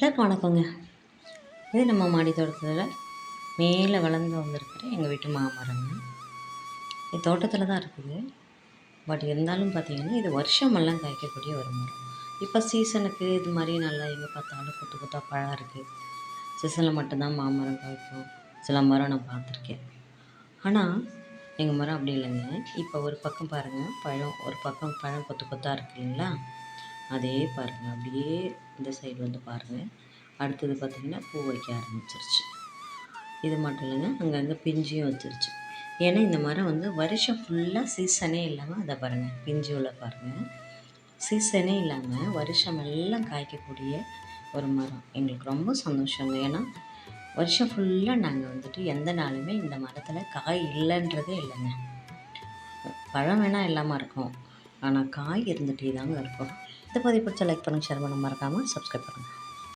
எல்லாருக்கும் வணக்கங்க. இது நம்ம மாடி தோட்டத்தில் மேலே வளர்ந்து வந்திருக்கிற எங்கள் வீட்டு மாமரங்க. இது தோட்டத்தில் தான் இருக்குது. பட் இருந்தாலும் பார்த்தீங்கன்னா இது வருஷமெல்லாம் காய்க்கக்கூடிய ஒரு மரம். இப்போ சீசனுக்கு இது மாதிரி நல்லா எங்கே பார்த்தாலும் கொத்து கொத்தாக பழம் இருக்குது சீசனில் மட்டும்தான் மாமரம் காய்க்கும். சில மரம் நான் பார்த்துருக்கேன். ஆனால் எங்கள் மரம் அப்படி இல்லைங்க. இப்போ ஒரு பக்கம் பாருங்கள் பழம் ஒரு பக்கம் பழம் கொத்து கொத்தாக இருக்கு இல்லைங்களா? அதே பாருங்கள் அப்படியே இந்த சைடு வந்து பாருங்கள் அடுத்தது பார்த்திங்கன்னா பூ வைக்க ஆரம்பிச்சிருச்சு. இது மட்டும் இல்லைங்க அங்கங்கே பிஞ்சியும் வச்சிருச்சு. ஏன்னா இந்த மரம் வந்து வருஷம் ஃபுல்லாக சீசனே இல்லாமல் அதை பாருங்கள் பிஞ்சு உள்ள பாருங்கள் சீசனே இல்லாமல் வருஷம் எல்லாம் காய்க்கக்கூடிய ஒரு மரம். எங்களுக்கு ரொம்ப சந்தோஷங்க. ஏன்னா வருஷம் ஃபுல்லாக நாங்கள் வந்துட்டு எந்த நாளுமே இந்த மரத்தில் காய் இல்லைன்றதே இல்லைங்க. பழம் வேணால் இல்லாமல் இருக்கும். ஆனால் காய் இருந்துகிட்டே தாங்க இருக்கும். இந்த பதிவு பிடிச்ச லைக் பண்ணுங்கள் ஷேர் பண்ண மறக்காமல் சப்ஸ்கிரைப் பண்ணுங்கள்